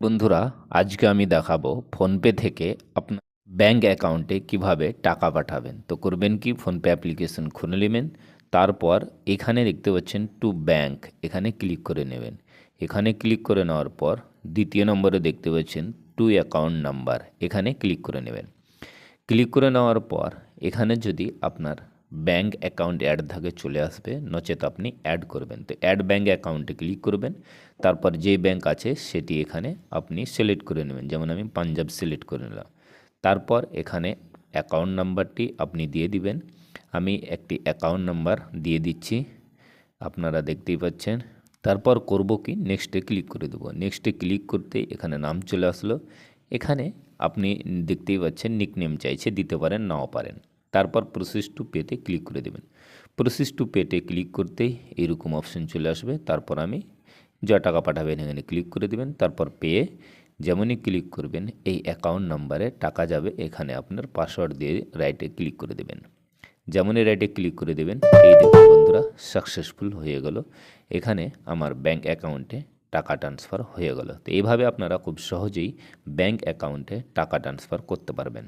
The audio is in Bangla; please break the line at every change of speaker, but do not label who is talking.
বন্ধুরা, আজকে আমি দেখাবো ফোনপে থেকে আপনার ব্যাঙ্ক অ্যাকাউন্টে কীভাবে টাকা পাঠাবেন। তো করবেন কি, ফোনপে অ্যাপ্লিকেশন খুলে নেবেন, তারপর এখানে দেখতে পাচ্ছেন টু ব্যাঙ্ক এখানে ক্লিক করে নেবেন। এখানে ক্লিক করে নেওয়ার পর দ্বিতীয় নম্বরে দেখতে পাচ্ছেন টু অ্যাকাউন্ট নাম্বার, এখানে ক্লিক করে নেবেন। ক্লিক করে নেওয়ার পর এখানে যদি আপনার ব্যাঙ্ক অ্যাকাউন্ট অ্যাড থাকে চলে আসবে, নচেত আপনি অ্যাড করবেন। তো অ্যাড ব্যাঙ্ক অ্যাকাউন্টে ক্লিক করবেন তারপর যে ব্যাঙ্ক আছে সেটি এখানে আপনি সিলেক্ট করে নেবেন। যেমন আমি পাঞ্জাব সিলেক্ট করে নিলাম। তারপর এখানে অ্যাকাউন্ট নাম্বারটি আপনি দিয়ে দিবেন। আমি একটি অ্যাকাউন্ট নাম্বার দিয়ে দিচ্ছি। আপনারা দেখতেই পাচ্ছেন। তারপর করব কি? নেক্সটে ক্লিক করে দেবো। নেক্সটে ক্লিক করতে এখানে নাম চলে আসলো। এখানে আপনি দেখতেই পাচ্ছেন নিকনেম চাইছে, দিতে পারেন, নাও পারেন। তারপর প্রসেস টু পেতে ক্লিক করে দেবেন। প্রসেস টু পেতে ক্লিক করতেই এরকম অপশন চলে আসবে। তারপর আমি যা টাকা পাঠাবেন এখানে ক্লিক করে দেবেন, তারপর পেয়ে যেমনই ক্লিক করবেন, এই অ্যাকাউন্ট নাম্বারে টাকা যাবে, এখানে আপনার পাসওয়ার্ড দিয়ে রাইটে ক্লিক করে দেবেন। যেমনই রাইটে ক্লিক করে দেবেন, এই দেখুন বন্ধুরা সাকসেসফুল হয়ে গেল। এখানে আমার ব্যাংক অ্যাকাউন্টে টাকা ট্রান্সফার হয়ে গেল। তো এইভাবে আপনারা খুব সহজেই ব্যাংক অ্যাকাউন্টে টাকা ট্রান্সফার করতে পারবেন।